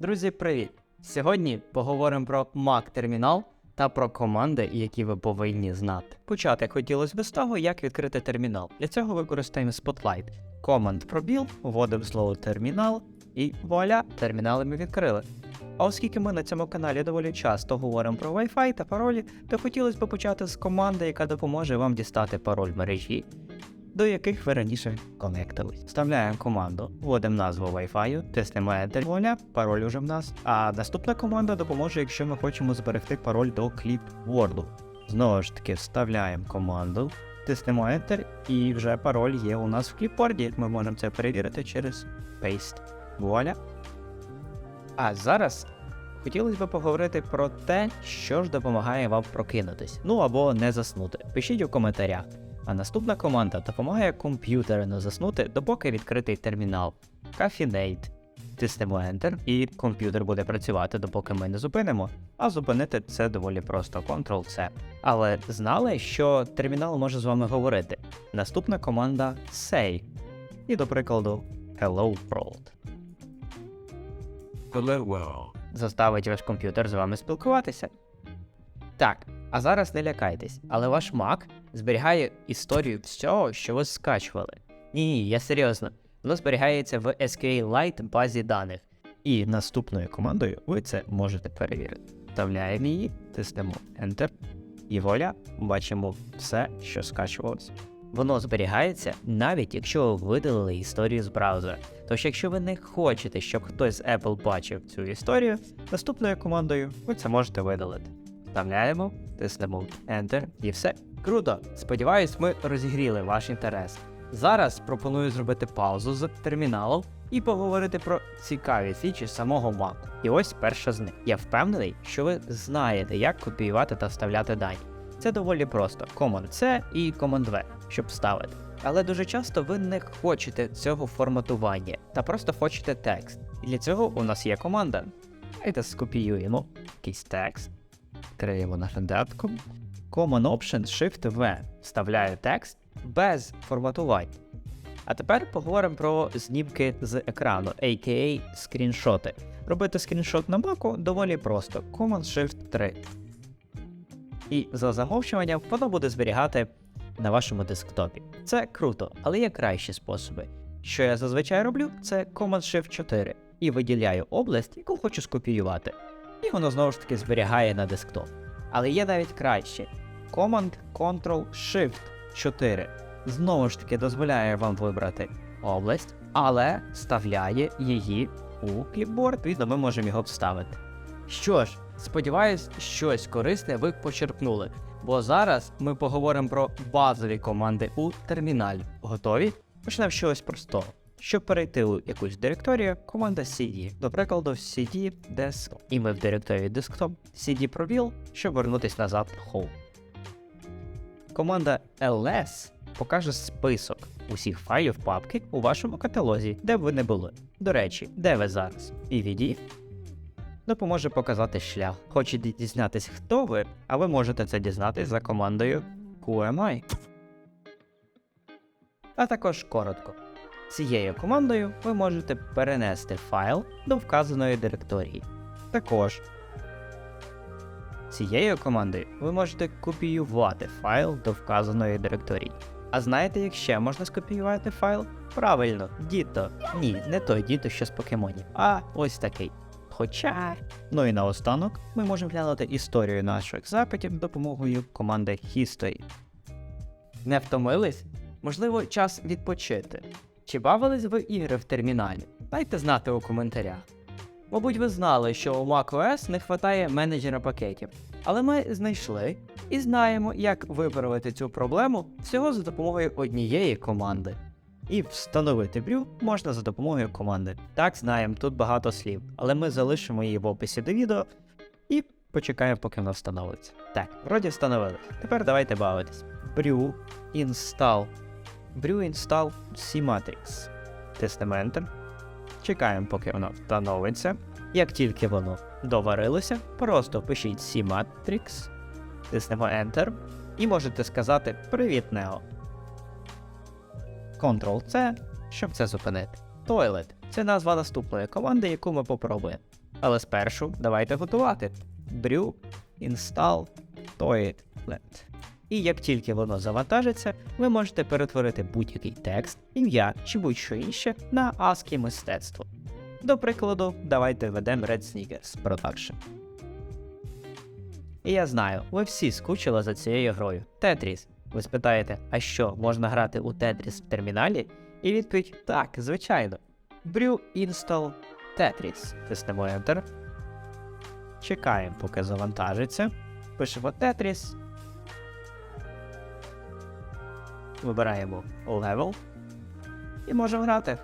Друзі, привіт! Сьогодні поговоримо про Mac термінал та про команди, які ви повинні знати. Почати хотілося б з того, як відкрити термінал. Для цього використаємо Spotlight. Команд пробіл, вводимо слово термінал і вуаля, термінали ми відкрили. А оскільки ми на цьому каналі доволі часто говоримо про Wi-Fi та паролі, то хотілося б почати з команди, яка допоможе вам дістати пароль мережі, до яких ви раніше конектились. Вставляємо команду, вводимо назву Wi-Fi, тиснемо Enter, вуаля, пароль уже в нас. А наступна команда допоможе, якщо ми хочемо зберегти пароль до кліпворду. Знову ж таки, вставляємо команду, тиснемо Enter, і вже пароль є у нас в кліпборді. Ми можемо це перевірити через Paste. Вуаля. А зараз хотілося б поговорити про те, що ж допомагає вам прокинутись, ну або не заснути. Пишіть у коментарях. А наступна команда допомагає комп'ютеру заснути, допоки відкритий термінал. Caffeinate. Тиснемо Enter, і комп'ютер буде працювати, допоки ми не зупинимо. А зупинити це доволі просто Ctrl-C. Але знали, що термінал може з вами говорити. Наступна команда Say. І, до прикладу, Hello World. Hello world. заставить ваш комп'ютер з вами спілкуватися. Так, а зараз не лякайтесь, але ваш Mac зберігає історію всього, що ви скачували. Ні, ні, я серйозно. Воно зберігається в SQLite базі даних. І наступною командою ви це можете перевірити. Вставляємо її, тиснемо Enter, і воля, бачимо все, що скачувалося. Воно зберігається навіть якщо ви видалили історію з браузера. Тож, якщо ви не хочете, щоб хтось з Apple бачив цю історію, наступною командою ви це можете видалити. Вставляємо, тиснемо Enter і все. Круто! Сподіваюсь, ми розігріли ваш інтерес. Зараз пропоную зробити паузу з терміналом і поговорити про цікаві фічі самого Mac. І ось перша з них. Я впевнений, що ви знаєте, як копіювати та вставляти дані. Це доволі просто: Command-C і Command-V, щоб вставити. Але дуже часто ви не хочете цього форматування та просто хочете текст. І для цього у нас є команда. Давайте скопіюємо якийсь текст, відкриємо наш Command Option Shift V вставляю текст без форматувань. А тепер поговоримо про знімки з екрану, aka скріншоти. Робити скріншот на Mac доволі просто. Command Shift 3. І за замовчуванням воно буде зберігати на вашому десктопі. Це круто, але є кращі способи. Що я зазвичай роблю, це Command-Shift 4 і виділяю область, яку хочу скопіювати. І воно знову ж таки зберігає на десктоп. Але є навіть краще. Command Ctrl-Shift 4 знову ж таки дозволяє вам вибрати область, але вставляє її у кліпборд. Відповідно, ми можемо його вставити. Що ж, сподіваюсь, щось корисне ви почерпнули. Бо зараз ми поговоримо про базові команди у терміналі. Готові? Почнемо з чогось простого. Щоб перейти у якусь директорію, команда CD, до прикладу, CD Desktop. І ми в директорії Desktop CD пробіл, щоб вернутися назад Home. Команда ls покаже список усіх файлів папки у вашому каталозі, де б ви не були. До речі, де ви зараз? PVD допоможе показати шлях. Хочете дізнатись, хто ви, а ви можете це дізнатись за командою QMI. А також коротко. Цією командою ви можете перенести файл до вказаної директорії. Також цією командою ви можете копіювати файл до вказаної директорії. А знаєте, як ще можна скопіювати файл? Правильно, діто. Ні, не той діто, що з покемонів, а ось такий. Хоча. Ну і наостанок ми можемо глянути історію наших запитів допомогою команди History. Не втомились? Можливо, час відпочити. Чи бавились ви ігри в терміналі? Дайте знати у коментарях. Мабуть, ви знали, що у macOS не вистачає менеджера пакетів, але ми знайшли і знаємо, як виправити цю проблему всього за допомогою однієї команди. І встановити брю можна за допомогою команди. Так, знаємо, тут багато слів, але ми залишимо її в описі до відео і почекаємо, поки вона встановиться. Так, вроді встановили. Тепер давайте бавитись. Brew install. Brew install C-Matrix. Тиснемо Enter. Чекаємо, поки воно встановиться. Як тільки воно доварилося, просто пишіть C-Matrix, тиснемо Enter і можете сказати Привіт, Нео. Ctrl-C, щоб це зупинити. Toilet. це назва наступної команди, яку ми попробуємо. Але спершу давайте готувати. Brew install toilet. І як тільки воно завантажиться, ви можете перетворити будь-який текст, ім'я чи будь-що інше на ASCII мистецтво. До прикладу, давайте введемо Red Sneakers Production. І я знаю, ви всі скучили за цією грою. Тетріс. Ви спитаєте, а що, можна грати у Тетріс в терміналі? І відповідь так, звичайно. Brew install Tetris. Тиснемо Enter. Чекаємо, поки завантажиться. Пишемо Tetris. Вибираємо Level. І можемо грати.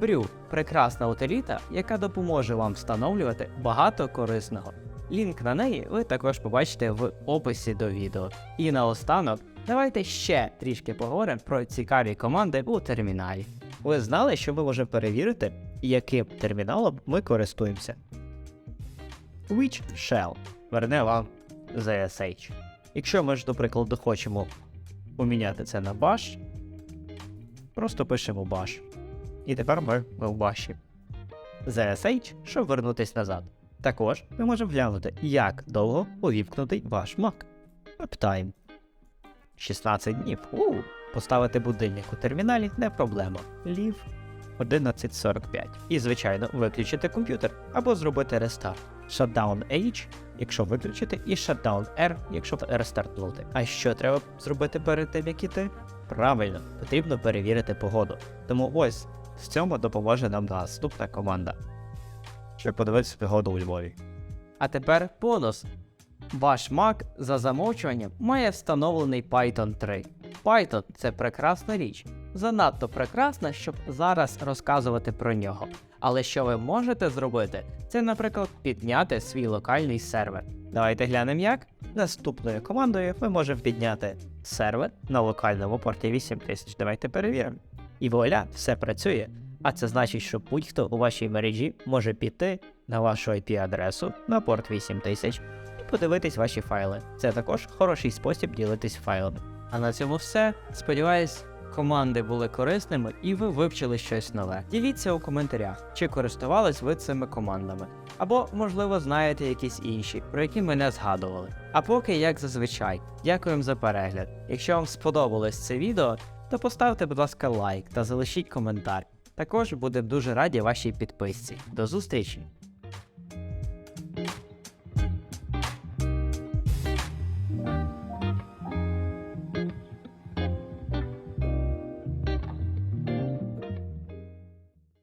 Брю прекрасна утиліта, яка допоможе вам встановлювати багато корисного. Лінк на неї ви також побачите в описі до відео. І наостанок, давайте ще трішки поговоримо про цікаві команди у терміналі. Ви знали, що ми можемо перевірити, яким терміналом ми користуємося. Which shell верне вам ZSH. Якщо ми ж, до прикладу, хочемо поміняти це на bash, просто пишемо bash. І тепер ми в баші. ZSH, щоб вернутись назад. Також ми можемо глянути, як довго увімкнутий ваш Mac. Uptime. 16 днів. У, поставити будильник у терміналі не проблема. Leave 11.45. І, звичайно, виключити комп'ютер або зробити рестарт. Shutdown H, якщо виключити, і Shutdown R, якщо рестартнути. А що треба зробити перед тим, як іти? Правильно, потрібно перевірити погоду. Тому ось в цьому допоможе нам наступна команда. Щоб подивитися погоду у Львові. А тепер бонус. Ваш Mac за замовчуванням має встановлений Python 3. Python це прекрасна річ. Занадто прекрасна, щоб зараз розказувати про нього. Але що ви можете зробити, це, наприклад, підняти свій локальний сервер. Давайте глянемо як. Наступною командою ми можемо підняти сервер на локальному порті 8000. Давайте перевіримо. І вуаля, все працює. А це значить, що будь-хто у вашій мережі може піти на вашу IP-адресу на порт 8000 і подивитись ваші файли. Це також хороший спосіб ділитись файлами. А на цьому все. Сподіваюсь, команди були корисними і ви вивчили щось нове. Діліться у коментарях, чи користувались ви цими командами. Або, можливо, знаєте якісь інші, про які ми не згадували. А поки, як зазвичай, дякуємо за перегляд. Якщо вам сподобалось це відео, то поставте, будь ласка, лайк та залишіть коментар. Також будемо дуже раді вашій підписці. До зустрічі!